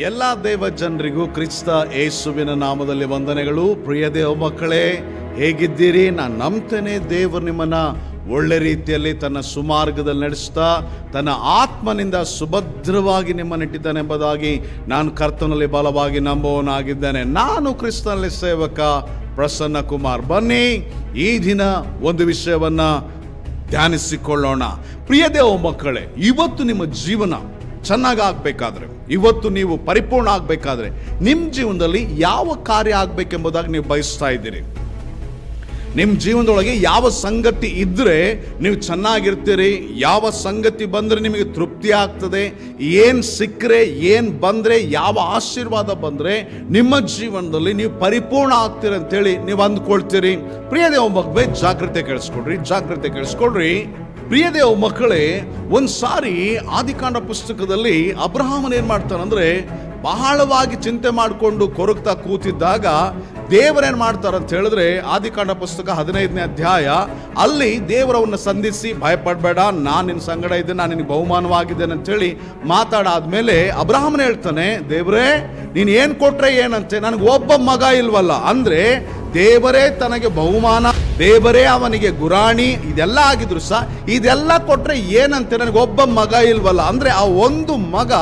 ಎಲ್ಲ ದೇವ ಜನರಿಗೂ ಕ್ರಿಸ್ತ ಏಸುವಿನ ನಾಮದಲ್ಲಿ ವಂದನೆಗಳು. ಪ್ರಿಯ ದೇವ ಮಕ್ಕಳೇ, ಹೇಗಿದ್ದೀರಿ? ನಾನು ನಂಬ್ತೇನೆ, ದೇವರು ನಿಮ್ಮನ್ನ ಒಳ್ಳೆ ರೀತಿಯಲ್ಲಿ ತನ್ನ ಸುಮಾರ್ಗದಲ್ಲಿ ನಡೆಸ್ತಾ, ತನ್ನ ಆತ್ಮನಿಂದ ಸುಭದ್ರವಾಗಿ ನಿಮ್ಮನ್ನಿಟ್ಟಿದ್ದಾನೆ ಎಂಬುದಾಗಿ ನಾನು ಕರ್ತನಲ್ಲಿ ಬಲವಾಗಿ ನಂಬುವನಾಗಿದ್ದೇನೆ ನಾನು ಕ್ರಿಸ್ತನಲ್ಲಿ ಸೇವಕ ಪ್ರಸನ್ನ ಕುಮಾರ್. ಬನ್ನಿ, ಈ ದಿನ ಒಂದು ವಿಷಯವನ್ನು ಧ್ಯಾನಿಸಿಕೊಳ್ಳೋಣ. ಪ್ರಿಯ ದೇವ ಮಕ್ಕಳೇ, ಇವತ್ತು ನಿಮ್ಮ ಜೀವನ ಚೆನ್ನಾಗಿ ಆಗಬೇಕಾದ್ರೆ ಇವತ್ತು ನೀವು ಪರಿಪೂರ್ಣ ಆಗಬೇಕಾದ್ರೆ ನಿಮ್ಮ ಜೀವನದಲ್ಲಿ ಯಾವ ಕಾರ್ಯ ಆಗಬೇಕೆಂಬುದಾಗಿ ನೀವು ಬಯಸ್ತಾ ಇದ್ದೀರಿ. ನಿಮ್ಮ ಜೀವನದೊಳಗೆ ಯಾವ ಸಂಗತಿ ಇದ್ದರೆ ನೀವು ಚೆನ್ನಾಗಿರ್ತೀರಿ, ಯಾವ ಸಂಗತಿ ಬಂದರೆ ನಿಮಗೆ ತೃಪ್ತಿ ಆಗ್ತದೆ, ಏನು ಸಿಕ್ಕರೆ, ಏನು ಬಂದರೆ, ಯಾವ ಆಶೀರ್ವಾದ ಬಂದರೆ ನಿಮ್ಮ ಜೀವನದಲ್ಲಿ ನೀವು ಪರಿಪೂರ್ಣ ಆಗ್ತೀರಿ ಅಂತೇಳಿ ನೀವು ಅಂದ್ಕೊಳ್ತೀರಿ. ಪ್ರಿಯದೇ ಒಬ್ಬ ಜಾಗ್ರತೆ ಕೇಳಿಸ್ಕೊಡ್ರಿ ಜಾಗ್ರತೆ ಕೇಳಿಸ್ಕೊಡ್ರಿ. ಪ್ರಿಯ ದೇವ ಮಕ್ಕಳೇ, ಒಂದು ಸಾರಿ ಆದಿಕಾಂಡ ಪುಸ್ತಕದಲ್ಲಿ ಅಬ್ರಹಾಮನ್ ಏನು ಮಾಡ್ತಾನಂದ್ರೆ, ಬಹಳವಾಗಿ ಚಿಂತೆ ಮಾಡಿಕೊಂಡು ಕೊರಗ್ತಾ ಕೂತಿದ್ದಾಗ ದೇವರೇನು ಮಾಡ್ತಾರೆ ಅಂತ ಹೇಳಿದ್ರೆ, ಆದಿಕಾಂಡ ಪುಸ್ತಕ ಹದಿನೈದನೇ ಅಧ್ಯಾಯ, ಅಲ್ಲಿ ದೇವರವನ್ನ ಸಂಧಿಸಿ, ಭಯಪಡಬೇಡ, ನಾನು ನಿನ್ನ ಸಂಗಡ ಇದ್ದೇನೆ, ನಾನು ನಿನಗೆ ಬಹುಮಾನವಾಗಿದ್ದೇನೆ ಅಂತೇಳಿ ಮಾತಾಡಾದ್ಮೇಲೆ ಅಬ್ರಾಹ್ಮನ ಹೇಳ್ತಾನೆ, ದೇವರೇ, ನೀನು ಏನು ಕೊಟ್ಟರೆ ಏನಂತೆ? ನನಗೆ ಒಬ್ಬ ಮಗ ಇಲ್ವಲ್ಲ. ಅಂದ್ರೆ ದೇವರೇ ತನಗೆ ಬಹುಮಾನ, ದೇವರೇ ಅವನಿಗೆ ಗುರಾಣಿ, ಇದೆಲ್ಲ ಆಗಿದ್ರು ಸಹ ಇದೆಲ್ಲ ಕೊಟ್ರೆ ಏನಂತೆ? ನನಗೆ ಒಬ್ಬ ಮಗ ಇಲ್ವಲ್ಲ. ಅಂದ್ರೆ ಆ ಒಂದು ಮಗ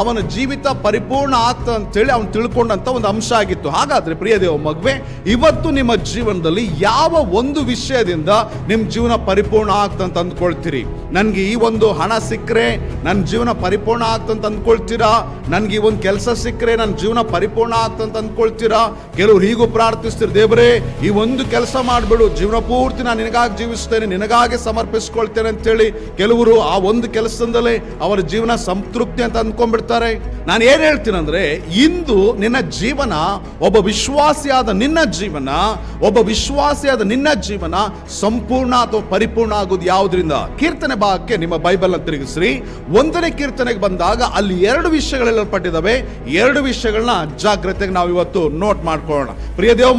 ಅವನ ಜೀವಿತ ಪರಿಪೂರ್ಣ ಆಗ್ತ ಅಂತೇಳಿ ಅವನು ತಿಳ್ಕೊಂಡಂತ ಒಂದು ಅಂಶ ಆಗಿತ್ತು. ಹಾಗಾದ್ರೆ ಪ್ರಿಯ ದೇವ ಮಗುವೆ, ಇವತ್ತು ನಿಮ್ಮ ಜೀವನದಲ್ಲಿ ಯಾವ ಒಂದು ವಿಷಯದಿಂದ ನಿಮ್ಮ ಜೀವನ ಪರಿಪೂರ್ಣ ಆಗ್ತಂತ ಅಂದ್ಕೊಳ್ತೀರಿ? ನನಗೆ ಈ ಒಂದು ಹಣ ಸಿಕ್ಕರೆ ನನ್ನ ಜೀವನ ಪರಿಪೂರ್ಣ ಆಗ್ತಂತ ಅಂದ್ಕೊಳ್ತೀರಾ? ನನಗೆ ಈ ಒಂದು ಕೆಲಸ ಸಿಕ್ಕರೆ ನನ್ನ ಜೀವನ ಪರಿಪೂರ್ಣ ಆಗ್ತಂತ ಅಂದ್ಕೊಳ್ತೀರಾ? ಕೆಲವರು ಹೀಗೂ ಪ್ರಾರ್ಥಿಸ್ತೀರಿ ದೇವರೇ ಈ ಒಂದು ಕೆಲಸ ಮಾಡಿಬಿಡು, ಜೀವನ ಪೂರ್ತಿ ನಾನು ನಿನಗಾಗಿ ಜೀವಿಸ್ತೇನೆ ನಿನಗಾಗಿ ಸಮರ್ಪಿಸ್ಕೊಳ್ತೇನೆ ಅಂತೇಳಿ ಕೆಲವರು ಆ ಒಂದು ಕೆಲಸದಿಂದಲೇ ಅವರ ಜೀವನ ಸಂತೃಪ್ತಿ ಅಂತ ಅಂದ್ಕೊಂಡ್ಬಿಡ್ತಾರೆ. ನಾನು ಏನು ಹೇಳ್ತೀನಿ ಅಂದರೆ, ಇಂದು ನಿನ್ನ ಜೀವನ, ಒಬ್ಬ ವಿಶ್ವಾಸಿಯಾದ ನಿನ್ನ ಜೀವನ, ಒಬ್ಬ ವಿಶ್ವಾಸಿಯಾದ ನಿನ್ನ ಜೀವನ ಸಂಪೂರ್ಣ ಅಥವಾ ಪರಿಪೂರ್ಣ ಆಗೋದು ಯಾವುದರಿಂದ? ಕೀರ್ತನೆ ಭಾಗಕ್ಕೆ ನಿಮ್ಮ ಬೈಬಲ್ನ ತಿರುಗಿಸ್ರಿ. ಒಂದನೇ ಕೀರ್ತನೆಗೆ ಬಂದಾಗ ಅಲ್ಲಿ ಎರಡು ವಿಷಯಗಳೆಲ್ಲ ಪಟ್ಟಿದ್ದಾವೆ ಎರಡು ವಿಷಯಗಳನ್ನ ಜಾಗ್ರತೆಗೆ ನಾವು ಇವತ್ತು ನೋಟ್ ಮಾಡ್ಕೊಳ್ಳೋಣ. ಪ್ರಿಯ ದೇವ್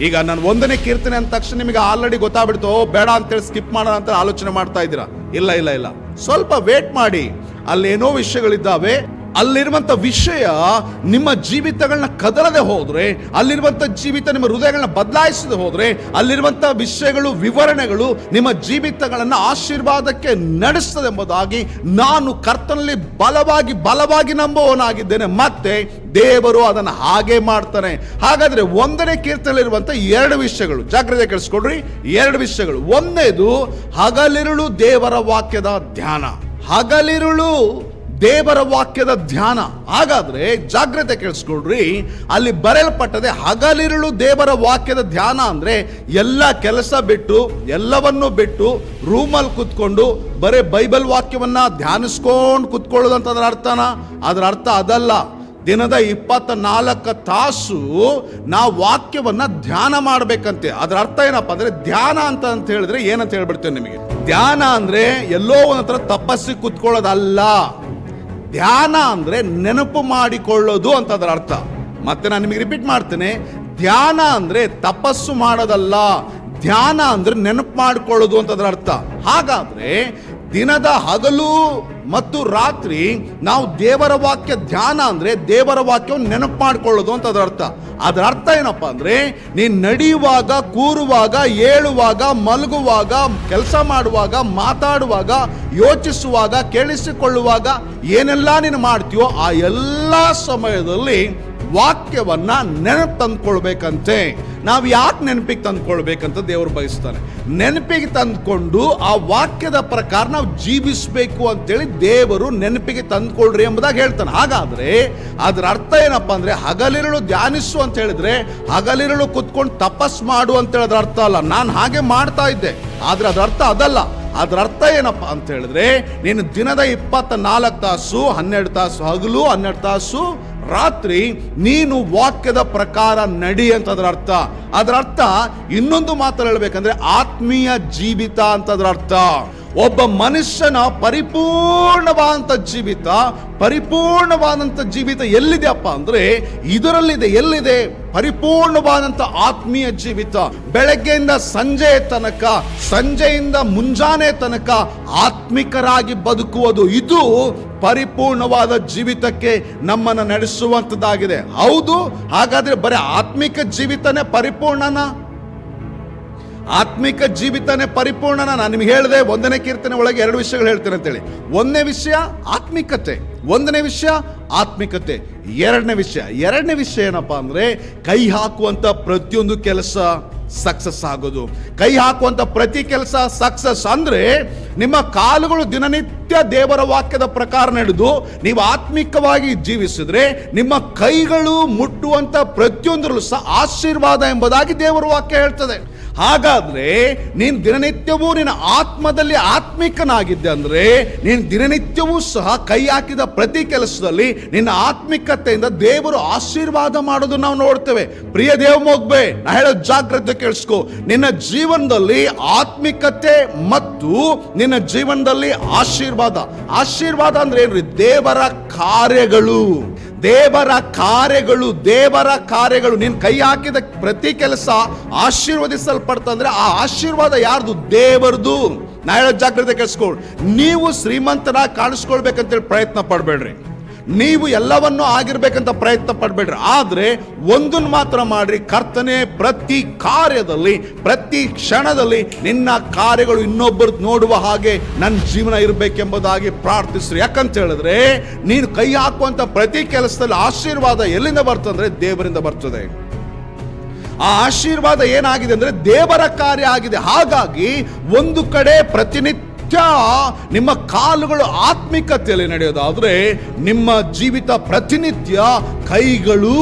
ಈಗ ನಾನು ಒಂದನೇ ಕೀರ್ತನೆ ಅಂದ ತಕ್ಷಣ ನಿಮಗೆ ಆಲ್ರೆಡಿ ಗೊತ್ತಾಗ್ಬಿಡ್ತು ಬೇಡ ಅಂತೇಳಿ ಸ್ಕಿಪ್ ಮಾಡೋಣ ಅಂತ ಆಲೋಚನೆ ಮಾಡ್ತಾ ಇದ್ದೀರಾ? ಇಲ್ಲ ಇಲ್ಲ ಇಲ್ಲ. ಸ್ವಲ್ಪ ವೇಟ್ ಮಾಡಿ. ಅಲ್ಲೇನೋ ವಿಷಯಗಳಿದ್ದಾವೆ. ಅಲ್ಲಿರುವಂತ ವಿಷಯ ನಿಮ್ಮ ಜೀವಿತಗಳನ್ನ ಕದಲದೆ ಹೋದರೆ ಅಲ್ಲಿರುವಂತ ಜೀವಿತ ನಿಮ್ಮ ಹೃದಯಗಳನ್ನ ಬದಲಾಯಿಸದೆ ಹೋದರೆ ಅಲ್ಲಿರುವಂತ ವಿಷಯಗಳು, ವಿವರಣೆಗಳು ನಿಮ್ಮ ಜೀವಿತಗಳನ್ನು ಆಶೀರ್ವಾದಕ್ಕೆ ನಡೆಸ್ತದೆ ಎಂಬುದಾಗಿ ನಾನು ಕರ್ತನಲ್ಲಿ ಬಲವಾಗಿ ಬಲವಾಗಿ ನಂಬುವವನಾಗಿದ್ದೇನೆ. ಮತ್ತೆ ದೇವರು ಅದನ್ನು ಹಾಗೆ ಮಾಡ್ತಾನೆ. ಹಾಗಾದರೆ ಒಂದನೇ ಕೀರ್ತನಲ್ಲಿರುವಂಥ ಎರಡು ವಿಷಯಗಳು. ಜಾಗ್ರತೆ ಕೇಳಿಸ್ಕೊಡ್ರಿ ಎರಡು ವಿಷಯಗಳು. ಒಂದೇದು ಹಗಲಿರುಳು ದೇವರ ವಾಕ್ಯದ ಧ್ಯಾನ. ಹಗಲಿರುಳು ದೇವರ ವಾಕ್ಯದ ಧ್ಯಾನ. ಹಾಗಾದ್ರೆ ಜಾಗ್ರತೆ ಕೇಳಿಸ್ಕೊಳ್ರಿ. ಅಲ್ಲಿ ಬರೆಯಲ್ಪಟ್ಟದೆ ಹಗಲಿರುಳು ದೇವರ ವಾಕ್ಯದ ಧ್ಯಾನ ಅಂದ್ರೆ ಎಲ್ಲ ಕೆಲಸ ಬಿಟ್ಟು, ಎಲ್ಲವನ್ನು ಬಿಟ್ಟು, ರೂಮಲ್ಲಿ ಕುತ್ಕೊಂಡು ಬರೀ ಬೈಬಲ್ ವಾಕ್ಯವನ್ನ ಧ್ಯಾನಿಸ್ಕೊಂಡು ಕುತ್ಕೊಳ್ಳೋದಂತ ಅದರ ಅರ್ಥನ? ಅದರ ಅರ್ಥ ಅದಲ್ಲ. ದಿನದ ಇಪ್ಪತ್ತ ನಾಲ್ಕು ತಾಸು ನಾ ವಾಕ್ಯವನ್ನ ಧ್ಯಾನ ಮಾಡ್ಬೇಕಂತೆ. ಅದರ ಅರ್ಥ ಏನಪ್ಪ ಅಂದ್ರೆ ಧ್ಯಾನ ಅಂತ ಅಂತ ಹೇಳಿದ್ರೆ ಏನಂತ ಹೇಳ್ಬಿಡ್ತೇನೆ ನಿಮಗೆ. ಧ್ಯಾನ ಅಂದ್ರೆ ಎಲ್ಲೋ ಒಂದತ್ರ ತಪಸ್ಸಿ ಕುತ್ಕೊಳ್ಳೋದಲ್ಲ. ಧ್ಯಾನ ಅಂದರೆ ನೆನಪು ಮಾಡಿಕೊಳ್ಳೋದು ಅಂತ ಅದರ ಅರ್ಥ. ಮತ್ತೆ ನಾನು ನಿಮಗೆ ರಿಪೀಟ್ ಮಾಡ್ತೇನೆ. ಧ್ಯಾನ ಅಂದರೆ ತಪಸ್ಸು ಮಾಡೋದಲ್ಲ. ಧ್ಯಾನ ಅಂದರೆ ನೆನಪು ಮಾಡಿಕೊಳ್ಳೋದು ಅಂತ ಅದರ ಅರ್ಥ. ಹಾಗಾದ್ರೆ ದಿನದ ಹಗಲು ಮತ್ತು ರಾತ್ರಿ ನಾವು ದೇವರ ವಾಕ್ಯ ಧ್ಯಾನ ಅಂದ್ರೆ ದೇವರ ವಾಕ್ಯವನ್ನು ನೆನಪು ಮಾಡಿಕೊಳ್ಳೋದು ಅಂತ ಅದರ ಅರ್ಥ. ಅದರ ಅರ್ಥ ಏನಪ್ಪ ಅಂದ್ರೆ ನೀನು ನಡೆಯುವಾಗ, ಕೂರುವಾಗ, ಏಳುವಾಗ, ಮಲಗುವಾಗ, ಕೆಲಸ ಮಾಡುವಾಗ, ಮಾತಾಡುವಾಗ, ಯೋಚಿಸುವಾಗ, ಕೇಳಿಸಿಕೊಳ್ಳುವಾಗ ಏನೆಲ್ಲ ನೀನು ಮಾಡ್ತೀಯೋ ಆ ಎಲ್ಲ ಸಮಯದಲ್ಲಿ ವಾಕ್ಯವನ್ನ ನೆನಪು ತಂದ್ಕೊಳ್ಬೇಕಂತೆ. ನಾವು ಯಾಕೆ ನೆನಪಿಗೆ ತಂದುಕೊಳ್ಬೇಕಂತ ದೇವರು ಬಯಸ್ತಾನೆ. ನೆನಪಿಗೆ ತಂದ್ಕೊಂಡು ಆ ವಾಕ್ಯದ ಪ್ರಕಾರ ನಾವು ಜೀವಿಸಬೇಕು ಅಂತೇಳಿ ದೇವರು ನೆನಪಿಗೆ ತಂದುಕೊಳ್ರಿ ಎಂಬುದಾಗಿ ಹೇಳ್ತಾನೆ. ಹಾಗಾದರೆ ಅದರ ಅರ್ಥ ಏನಪ್ಪ ಅಂದರೆ ಹಗಲಿರುಳು ಧ್ಯಾನಿಸು ಅಂತ ಹೇಳಿದ್ರೆ ಹಗಲಿರುಳು ಕುತ್ಕೊಂಡು ತಪಸ್ ಮಾಡು ಅಂತ ಹೇಳಿದ್ರೆ ಅರ್ಥ ಅಲ್ಲ. ನಾನು ಹಾಗೆ ಮಾಡ್ತಾ ಇದ್ದೆ. ಆದರೆ ಅದರ ಅರ್ಥ ಅದಲ್ಲ. ಅದರ ಅರ್ಥ ಏನಪ್ಪ ಅಂತ ಹೇಳಿದ್ರೆ ನೀನು ದಿನದ ಇಪ್ಪತ್ತ ನಾಲ್ಕು ತಾಸು, ಹನ್ನೆರಡು ತಾಸು ಹಗಲು, ಹನ್ನೆರಡು ತಾಸು ರಾತ್ರಿ ನೀನು ವಾಕ್ಯದ ಪ್ರಕಾರ ನಡಿ ಅಂತ ಅದರ ಅರ್ಥ. ಅದರ ಅರ್ಥ ಇನ್ನೊಂದು ಮಾತು ಹೇಳಬೇಕಂದ್ರೆ ಆತ್ಮೀಯ ಜೀವಿತ ಅಂತ ಅದರ ಅರ್ಥ. ಒಬ್ಬ ಮನುಷ್ಯನ ಪರಿಪೂರ್ಣವಾದಂಥ ಜೀವಿತ ಪರಿಪೂರ್ಣವಾದಂಥ ಜೀವಿತ ಎಲ್ಲಿದೆಯಪ್ಪ ಅಂದರೆ ಇದರಲ್ಲಿದೆ, ಎಲ್ಲಿದೆ? ಪರಿಪೂರ್ಣವಾದಂಥ ಆತ್ಮೀಯ ಜೀವಿತ. ಬೆಳಗ್ಗೆಯಿಂದ ಸಂಜೆ ತನಕ, ಸಂಜೆಯಿಂದ ಮುಂಜಾನೆ ತನಕ ಆತ್ಮಿಕರಾಗಿ ಬದುಕುವುದು, ಇದು ಪರಿಪೂರ್ಣವಾದ ಜೀವಿತಕ್ಕೆ ನಮ್ಮನ್ನು ನಡೆಸುವಂಥದ್ದಾಗಿದೆ ಹೌದು, ಹಾಗಾದರೆ ಬರೀ ಆತ್ಮಿಕ ಜೀವಿತನೇ ಪರಿಪೂರ್ಣನಾ? ಆತ್ಮಿಕ ಜೀವಿತನೇ ಪರಿಪೂರ್ಣನ. ನಾನು ನಿಮ್ಗೆ ಹೇಳಿದೆ, ಒಂದನೇ ಕೀರ್ತನೆ ಒಳಗೆ ಎರಡು ವಿಷಯಗಳು ಹೇಳ್ತೇನೆ ಅಂತೇಳಿ. ಒಂದನೇ ವಿಷಯ, ಆತ್ಮಿಕತೆ. ಒಂದನೇ ವಿಷಯ, ಆತ್ಮಿಕತೆ. ಎರಡನೇ ವಿಷಯ. ಎರಡನೇ ವಿಷಯ ಏನಪ್ಪಾ ಅಂದ್ರೆ, ಕೈ ಹಾಕುವಂತ ಪ್ರತಿಯೊಂದು ಕೆಲಸ ಸಕ್ಸಸ್ ಆಗೋದು. ಕೈ ಹಾಕುವಂತ ಪ್ರತಿ ಕೆಲಸ ಸಕ್ಸಸ್ ಅಂದ್ರೆ, ನಿಮ್ಮ ಕಾಲುಗಳು ದಿನನಿತ್ಯ ದೇವರ ವಾಕ್ಯದ ಪ್ರಕಾರ ನಡೆದು, ನೀವು ಆತ್ಮಿಕವಾಗಿ ಜೀವಿಸಿದ್ರೆ, ನಿಮ್ಮ ಕೈಗಳು ಮುಟ್ಟುವಂತ ಪ್ರತಿಯೊಂದರಲ್ಲೂ ಸಹ ಆಶೀರ್ವಾದ ಎಂಬುದಾಗಿ ದೇವರ ವಾಕ್ಯ ಹೇಳ್ತದೆ. ಹಾಗಾದ್ರೆ ನೀನು ದಿನನಿತ್ಯವೂ ನಿನ್ನ ಆತ್ಮದಲ್ಲಿ ಆತ್ಮಿಕನಾಗಿದ್ದೆ ಅಂದ್ರೆ ನೀನು ದಿನನಿತ್ಯವೂ ಸಹ ಕೈ ಹಾಕಿದ ಪ್ರತಿ ಕೆಲಸದಲ್ಲಿ ನಿನ್ನ ಆತ್ಮಿಕತೆಯಿಂದ ದೇವರು ಆಶೀರ್ವಾದ ಮಾಡೋದು ನಾವು ನೋಡ್ತೇವೆ. ಪ್ರಿಯ ದೇವ ಮೊಗ್ಬೆ, ನಾ ಹೇಳೋ ಜಾಗ್ರತೆ ಕೇಳಿಸ್ಕೊ. ನಿನ್ನ ಜೀವನದಲ್ಲಿ ಆತ್ಮಿಕತೆ ಮತ್ತು ನಿನ್ನ ಜೀವನದಲ್ಲಿ ಆಶೀರ್ವಾದ. ಆಶೀರ್ವಾದ ಅಂದ್ರೆ ಏನ್ರಿ? ದೇವರ ಕಾರ್ಯಗಳು. ದೇವರ ಕಾರ್ಯಗಳು ದೇವರ ಕಾರ್ಯಗಳು, ನೀನು ಕೈ ಹಾಕಿದ ಪ್ರತಿ ಕೆಲಸ ಆಶೀರ್ವದಿಸಲ್ಪಡ್ತಂದ್ರೆ ಆ ಆಶೀರ್ವಾದ ಯಾರ್ದು? ದೇವರದು. ನಾ ಹೇಳೋ ಜಾಗ್ರತೆ ಕೇಳಿಸ್ಕೊಳ್. ನೀವು ಶ್ರೀಮಂತನ ಕಾಣಿಸ್ಕೊಳ್ಬೇಕಂತೇಳಿ ಪ್ರಯತ್ನ ಪಡಬೇಡ್ರಿ. ನೀವು ಎಲ್ಲವನ್ನೂ ಆಗಿರ್ಬೇಕಂತ ಪ್ರಯತ್ನ ಪಡಬೇಡ್ರಿ. ಆದರೆ ಒಂದನ್ನು ಮಾತ್ರ ಮಾಡ್ರಿ. ಕರ್ತನೆ, ಪ್ರತಿ ಕಾರ್ಯದಲ್ಲಿ, ಪ್ರತಿ ಕ್ಷಣದಲ್ಲಿ ನಿನ್ನ ಕಾರ್ಯಗಳು ಇನ್ನೊಬ್ಬರು ನೋಡುವ ಹಾಗೆ ನನ್ನ ಜೀವನ ಇರಬೇಕೆಂಬುದಾಗಿ ಪ್ರಾರ್ಥಿಸ್ರಿ. ಯಾಕಂತ ಹೇಳಿದ್ರೆ, ನೀನು ಕೈ ಹಾಕುವಂಥ ಪ್ರತಿ ಕೆಲಸದಲ್ಲಿ ಆಶೀರ್ವಾದ ಎಲ್ಲಿಂದ ಬರ್ತಂದ್ರೆ ದೇವರಿಂದ ಬರ್ತದೆ. ಆ ಆಶೀರ್ವಾದ ಏನಾಗಿದೆ ಅಂದರೆ ದೇವರ ಕಾರ್ಯ ಆಗಿದೆ. ಹಾಗಾಗಿ ಒಂದು ಕಡೆ ಪ್ರತಿನಿತ್ಯ ನಿಮ್ಮ ಕಾಲುಗಳು ಆತ್ಮಿಕತೆಯಲ್ಲಿ ನಡೆಯೋದಾದ್ರೆ ನಿಮ್ಮ ಜೀವಿತ ಪ್ರತಿನಿತ್ಯ ಕೈಗಳು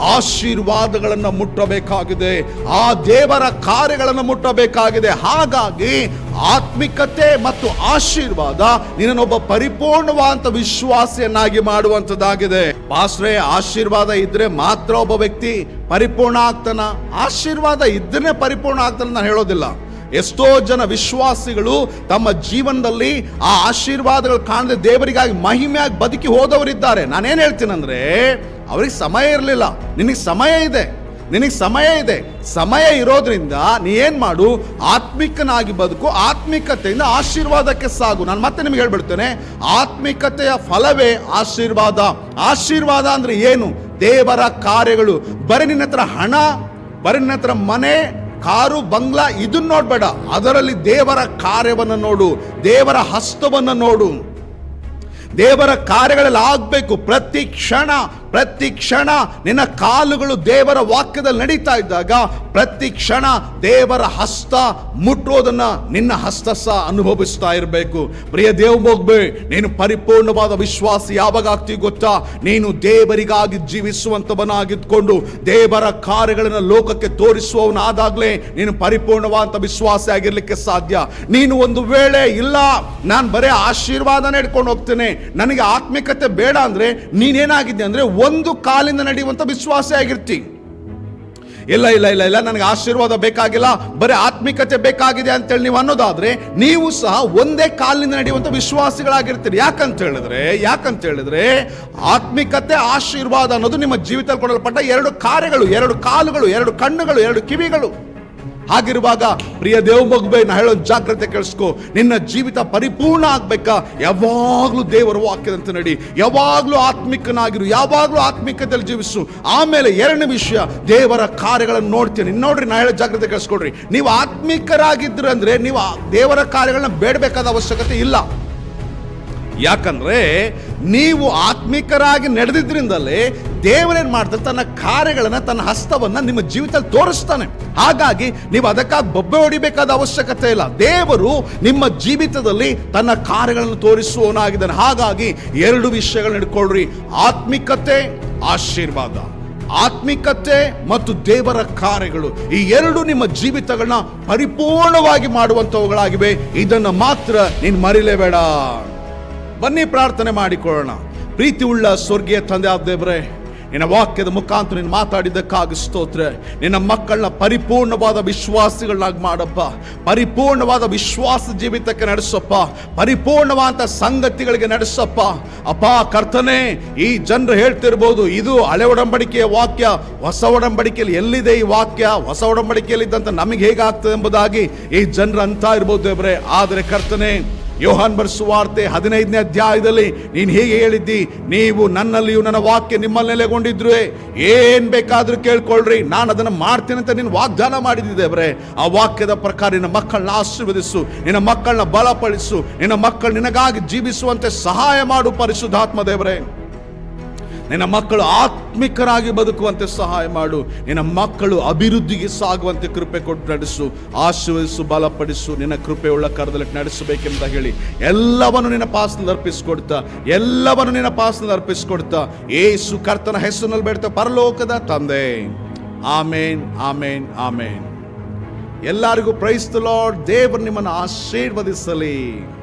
ಆಶೀರ್ವಾದಗಳನ್ನು ಮುಟ್ಟಬೇಕಾಗಿದೆ. ಆ ದೇವರ ಕಾರ್ಯಗಳನ್ನು ಮುಟ್ಟಬೇಕಾಗಿದೆ. ಹಾಗಾಗಿ ಆತ್ಮಿಕತೆ ಮತ್ತು ಆಶೀರ್ವಾದ ನಿನ್ನೊಬ್ಬ ಪರಿಪೂರ್ಣವಾದ ವಿಶ್ವಾಸಿಯನ್ನಾಗಿ ಮಾಡುವಂಥದ್ದಾಗಿದೆ. ಆಶ್ರಯ ಆಶೀರ್ವಾದ ಇದ್ರೆ ಮಾತ್ರ ಒಬ್ಬ ವ್ಯಕ್ತಿ ಪರಿಪೂರ್ಣ ಆಗ್ತಾನ ಆಶೀರ್ವಾದ ಇದ್ರೆ ಪರಿಪೂರ್ಣ ಆಗ್ತಾನ ನಾನು ಹೇಳೋದಿಲ್ಲ. ಎಷ್ಟೋ ಜನ ವಿಶ್ವಾಸಿಗಳು ತಮ್ಮ ಜೀವನದಲ್ಲಿ ಆ ಆಶೀರ್ವಾದಗಳು ಕಾಣದೆ ದೇವರಿಗಾಗಿ ಮಹಿಮೆಯಾಗಿ ಬದುಕಿ ಹೋದವರಿದ್ದಾರೆ. ನಾನೇನ್ ಹೇಳ್ತೀನಂದ್ರೆ ಅವ್ರಿಗೆ ಸಮಯ ಇರಲಿಲ್ಲ. ನಿನಗೆ ಸಮಯ ಇದೆ. ನಿನಗೆ ಸಮಯ ಇದೆ. ಸಮಯ ಇರೋದ್ರಿಂದ ನೀ ಏನು ಮಾಡು? ಆತ್ಮಿಕನಾಗಿ ಬದುಕು, ಆತ್ಮಿಕತೆಯಿಂದ ಆಶೀರ್ವಾದಕ್ಕೆ ಸಾಗು. ನಾನು ಮತ್ತೆ ನಿಮ್ಗೆ ಹೇಳ್ಬಿಡ್ತೇನೆ, ಆತ್ಮಿಕತೆಯ ಫಲವೇ ಆಶೀರ್ವಾದ. ಆಶೀರ್ವಾದ ಅಂದರೆ ಏನು? ದೇವರ ಕಾರ್ಯಗಳು. ಬರೀ ನಿನ್ನ ಹಣ, ಬರೀ ನಿನ್ನ ಮನೆ ಕಾರು, ಬಂಗ್ಲಾ ಇದನ್ನ ನೋಡ್ಬೇಡ. ಅದರಲ್ಲಿ ದೇವರ ಕಾರ್ಯವನ್ನು ನೋಡು, ದೇವರ ಹಸ್ತವನ್ನು ನೋಡು. ದೇವರ ಕಾರ್ಯಗಳಲ್ಲಿ ಆಗ್ಬೇಕು. ಪ್ರತಿ ಕ್ಷಣ ಪ್ರತಿ ಕ್ಷಣ ನಿನ್ನ ಕಾಲುಗಳು ದೇವರ ವಾಕ್ಯದಲ್ಲಿ ನಡೀತಾ ಇದ್ದಾಗ ಪ್ರತಿ ಕ್ಷಣ ದೇವರ ಹಸ್ತ ಮುಟ್ಟೋದನ್ನ ನಿನ್ನ ಹಸ್ತ ಅನುಭವಿಸ್ತಾ ಇರಬೇಕು. ಪ್ರಿಯ ದೇವ್ ಮೊಗ್ಬೆ, ನೀನು ಪರಿಪೂರ್ಣವಾದ ವಿಶ್ವಾಸ ಯಾವಾಗ ಆಗ್ತೀವಿ ಗೊತ್ತಾ? ನೀನು ದೇವರಿಗಾಗಿ ಜೀವಿಸುವಂಥವನಾಗಿದ್ದುಕೊಂಡು ದೇವರ ಕಾರ್ಯಗಳನ್ನು ಲೋಕಕ್ಕೆ ತೋರಿಸುವವನಾದಾಗಲೇ ನೀನು ಪರಿಪೂರ್ಣವಾದ ವಿಶ್ವಾಸ ಆಗಿರ್ಲಿಕ್ಕೆ ಸಾಧ್ಯ. ನೀನು ಒಂದು ವೇಳೆ ಇಲ್ಲ, ನಾನು ಬರೀ ಆಶೀರ್ವಾದನೇ ಇಟ್ಕೊಂಡು ಹೋಗ್ತೇನೆ. ನನಗೆ ಆತ್ಮಿಕತೆ ಬೇಡ ಅಂದ್ರೆ ನೀನೇನಾಗಿದ್ದೆ ಅಂದ್ರೆ ಒಂದು ಕಾಲಿಂದ ನಡೆಯುವಂತ ವಿಶ್ವಾಸ ಆಗಿರ್ತಿ. ಇಲ್ಲ ಇಲ್ಲ ಇಲ್ಲ ಇಲ್ಲ, ನನಗೆ ಆಶೀರ್ವಾದ ಬೇಕಾಗಿಲ್ಲ, ಬರೀ ಆತ್ಮಿಕತೆ ಬೇಕಾಗಿದೆ ಅಂತೇಳಿ ನೀವು ಅನ್ನೋದಾದ್ರೆ, ನೀವು ಸಹ ಒಂದೇ ಕಾಲಿನಿಂದ ನಡೆಯುವಂಥ ವಿಶ್ವಾಸಿಗಳಾಗಿರ್ತೀರಿ. ಯಾಕಂತ ಹೇಳಿದ್ರೆ ಯಾಕಂತ ಹೇಳಿದ್ರೆ, ಆತ್ಮಿಕತೆ, ಆಶೀರ್ವಾದ ಅನ್ನೋದು ನಿಮ್ಮ ಜೀವಿತದಲ್ಲಿ ಕೊಡಲ್ಪಟ್ಟ ಎರಡು ಕಾರ್ಯಗಳು, ಎರಡು ಕಾಲುಗಳು, ಎರಡು ಕಣ್ಣುಗಳು, ಎರಡು ಕಿವಿಗಳು. ಹಾಗಿರುವಾಗ, ಪ್ರಿಯ ದೇವ್ ಮಗ್ಬೇ ನಾ ಹೇಳೋ ಜಾಗ್ರತೆ ಕೇಳಿಸ್ಕೊ. ನಿನ್ನ ಜೀವಿತ ಪರಿಪೂರ್ಣ ಆಗ್ಬೇಕಾ? ಯಾವಾಗಲೂ ದೇವರು ವಾಕ್ಯದಂತೆ ನಡಿ. ಯಾವಾಗಲೂ ಆತ್ಮಿಕನಾಗಿರು. ಯಾವಾಗಲೂ ಆತ್ಮಿಕತೆಯಲ್ಲಿ ಜೀವಿಸು. ಆಮೇಲೆ ಎರಡನೇ ವಿಷಯ, ದೇವರ ಕಾರ್ಯಗಳನ್ನು ನೋಡ್ತೀನಿ. ನೋಡ್ರಿ, ನಾ ಹೇಳೋ ಜಾಗ್ರತೆ ಕೇಳಿಸ್ಕೊಡ್ರಿ. ನೀವು ಆತ್ಮಿಕರಾಗಿದ್ರು ಅಂದ್ರೆ, ನೀವು ದೇವರ ಕಾರ್ಯಗಳನ್ನ ಬೇಡಬೇಕಾದ ಅವಶ್ಯಕತೆ ಇಲ್ಲ. ಯಾಕಂದ್ರೆ ನೀವು ಆತ್ಮಿಕರಾಗಿ ನಡೆದಿದ್ರಿಂದಲೇ ದೇವರೇನು ಮಾಡ್ತಾರೆ? ತನ್ನ ಕಾರ್ಯಗಳನ್ನು, ತನ್ನ ಹಸ್ತವನ್ನ ನಿಮ್ಮ ಜೀವಿತದಲ್ಲಿ ತೋರಿಸ್ತಾನೆ. ಹಾಗಾಗಿ ನೀವು ಅದಕ್ಕಾಗಿ ಬೊಬ್ಬೆ ಹೊಡಿಬೇಕಾದ ಅವಶ್ಯಕತೆ ಇಲ್ಲ. ದೇವರು ನಿಮ್ಮ ಜೀವಿತದಲ್ಲಿ ತನ್ನ ಕಾರ್ಯಗಳನ್ನು ತೋರಿಸುವವನಾಗಿದ್ದಾನೆ. ಹಾಗಾಗಿ ಎರಡು ವಿಷಯಗಳನ್ನ ಹಿಡ್ಕೊಳ್ರಿ. ಆತ್ಮಿಕತೆ, ಆಶೀರ್ವಾದ. ಆತ್ಮಿಕತೆ ಮತ್ತು ದೇವರ ಕಾರ್ಯಗಳು ಈ ಎರಡು ನಿಮ್ಮ ಜೀವಿತಗಳನ್ನ ಪರಿಪೂರ್ಣವಾಗಿ ಮಾಡುವಂತವುಗಳಾಗಿವೆ. ಇದನ್ನು ಮಾತ್ರ ನೀನು ಮರಿಲೇಬೇಡ. ಬನ್ನಿ ಪ್ರಾರ್ಥನೆ ಮಾಡಿಕೊಳ್ಳೋಣ. ಪ್ರೀತಿ ಉಳ್ಳ ಸ್ವರ್ಗೀಯ ತಂದೆ ಆದ ದೇವರೇ, ನಿನ್ನ ವಾಕ್ಯದ ಮುಖಾಂತರ ನೀನು ಮಾತಾಡಿದ್ದಕ್ಕಾಗಿ ಸ್ತೋತ್ರ. ನಿನ್ನ ಮಕ್ಕಳನ್ನ ಪರಿಪೂರ್ಣವಾದ ವಿಶ್ವಾಸಿಗಳನ್ನಾಗಿ ಮಾಡಪ್ಪ. ಪರಿಪೂರ್ಣವಾದ ವಿಶ್ವಾಸ ಜೀವಿತಕ್ಕೆ ನಡೆಸಪ್ಪ. ಪರಿಪೂರ್ಣವಾದ ಸಂಗತಿಗಳಿಗೆ ನಡೆಸಪ್ಪ. ಅಪ್ಪ, ಕರ್ತನೆ, ಈ ಜನರು ಹೇಳ್ತಿರ್ಬೋದು, ಇದು ಹಳೆ ಒಡಂಬಡಿಕೆಯ ವಾಕ್ಯ, ಹೊಸ ಒಡಂಬಡಿಕೆಯಲ್ಲಿ ಎಲ್ಲಿದೆ ಈ ವಾಕ್ಯ, ಹೊಸ ಒಡಂಬಡಿಕೆಯಲ್ಲಿ ಇದ್ದಂತ ನಮಗೆ ಹೇಗಾಗ್ತದೆ ಎಂಬುದಾಗಿ ಈ ಜನರು ಅಂತ ಇರ್ಬೋದು ದೇವ್ರೆ. ಆದರೆ ಕರ್ತನೆ ಯೋಹಾನ್ ಬರ್ಸುವಾರ್ತೆ ಹದಿನೈದನೇ ಅಧ್ಯಾಯದಲ್ಲಿ ನೀನು ಹೀಗೆ ಹೇಳಿದ್ದಿ, ನೀವು ನನ್ನಲ್ಲಿಯೂ ನನ್ನ ವಾಕ್ಯ ನಿಮ್ಮಲ್ಲಿ ನೆಲೆಗೊಂಡಿದ್ರು ಏನ್ ಬೇಕಾದರೂ ಕೇಳ್ಕೊಳ್ರಿ. ನಾನು ಅದನ್ನು ಮಾಡ್ತೇನೆ ಅಂತ ನೀನು ವಾಗ್ದಾನ ಮಾಡಿದ್ದೇವ್ರೆ ಆ ವಾಕ್ಯದ ಪ್ರಕಾರ ನಿನ್ನ ಮಕ್ಕಳನ್ನ ಆಶೀರ್ವದಿಸು, ನಿನ್ನ ಮಕ್ಕಳನ್ನ ಬಲಪಡಿಸು, ನಿನ್ನ ಮಕ್ಕಳು ನಿನಗಾಗಿ ಜೀವಿಸುವಂತೆ ಸಹಾಯ ಮಾಡು ಪರಿಶುದ್ಧಾತ್ಮ ದೇವರೇ. ನಿನ್ನ ಮಕ್ಕಳು ಆತ್ಮಿಕರಾಗಿ ಬದುಕುವಂತೆ ಸಹಾಯ ಮಾಡು. ನಿನ್ನ ಮಕ್ಕಳು ಅಭಿವೃದ್ಧಿಗೆ ಸಾಗುವಂತೆ ಕೃಪೆ ಕೊಟ್ಟು ನಡೆಸು. ಆಶೀರ್ವದಿಸು, ಬಲಪಡಿಸು, ನಿನ್ನ ಕೃಪೆಯುಳ್ಳ ಕರದಲ್ಲಿ ನಡೆಸಬೇಕೆಂತ ಹೇಳಿ. ಎಲ್ಲವನ್ನು ನಿನ್ನ ಪಾಸನಲ್ಲಿ ಅರ್ಪಿಸಿಕೊಡ್ತಾ, ಎಲ್ಲವನ್ನು ನಿನ್ನ ಪಾಸನಲ್ಲಿ ಅರ್ಪಿಸಿಕೊಡ್ತಾ, ಏಸು ಕರ್ತನ ಹೆಸರಿನಲ್ಲಿ ಬೇಡ್ತಾ ಪರಲೋಕದ ತಂದೆ. ಆಮೇನ್ ಆಮೇನ್ ಆಮೇನ್. ಎಲ್ಲರಿಗೂ ಪ್ರೈಸ್ ಲಾರ್ಡ್, ದೇವರು ನಿಮ್ಮನ್ನು ಆಶೀರ್ವದಿಸಲಿ.